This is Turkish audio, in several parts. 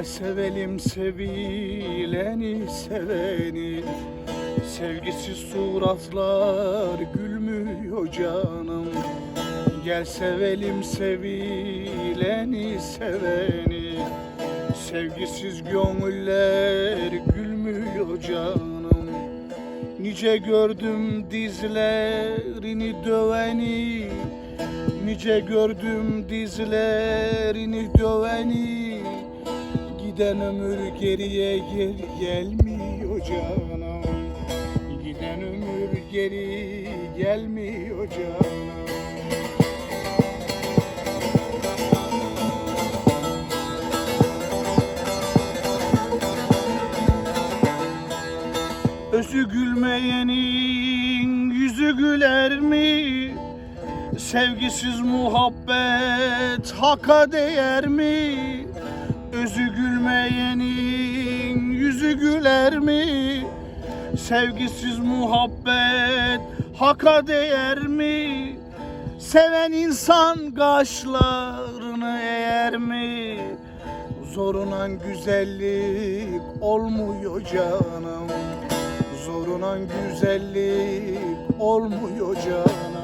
Gel sevelim sevileni seveni. Sevgisiz suratlar gülmüyor canım. Gel sevelim sevileni seveni. Sevgisiz gönüller gülmüyor canım. Nice gördüm dizlerini döveni. Nice gördüm dizlerini döveni Giden ömür geriye geri gelmiyor canım Giden ömür geri gelmiyor canım Özü gülmeyenin yüzü güler mi? Sevgisiz muhabbet haka değer mi? Özü gülmeyenin yüzü güler mi? Sevgisiz muhabbet haka değer mi? Seven insan kaşlarını eğer mi? Zorunan güzellik olmuyor canım Zorunan güzellik olmuyor canım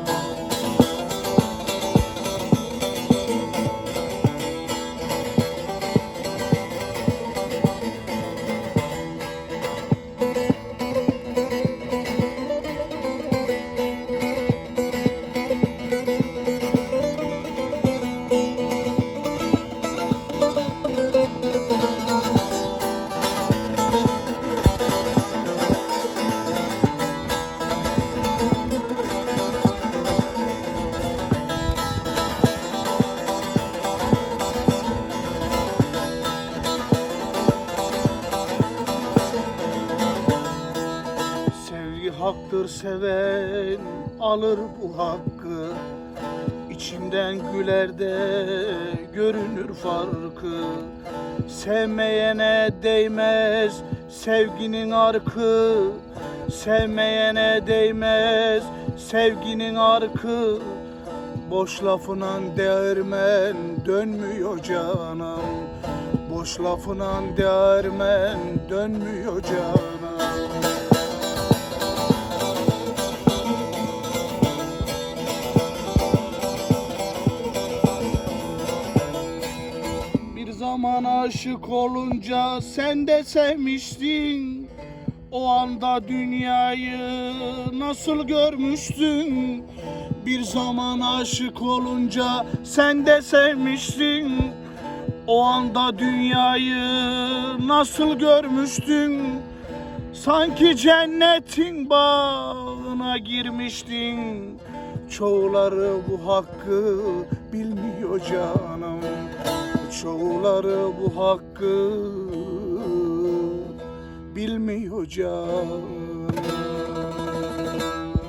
haktır seven alır bu hakkı. İçinden güler de görünür farkı. Sevmeyene değmez sevginin arkı. Sevmeyene değmez sevginin arkı. Boş lafına değirmen dönmüyor canım. Boş lafına değirmen dönmüyor canım Bir zaman aşık olunca sen de sevmiştin. O anda dünyayı nasıl görmüştün? Bir zaman aşık olunca sen de sevmiştin. O anda dünyayı nasıl görmüştün? Sanki cennetin bağına girmiştin. Çoğuları bu hakkı bilmiyor canım Çoğuları bu hakkı canım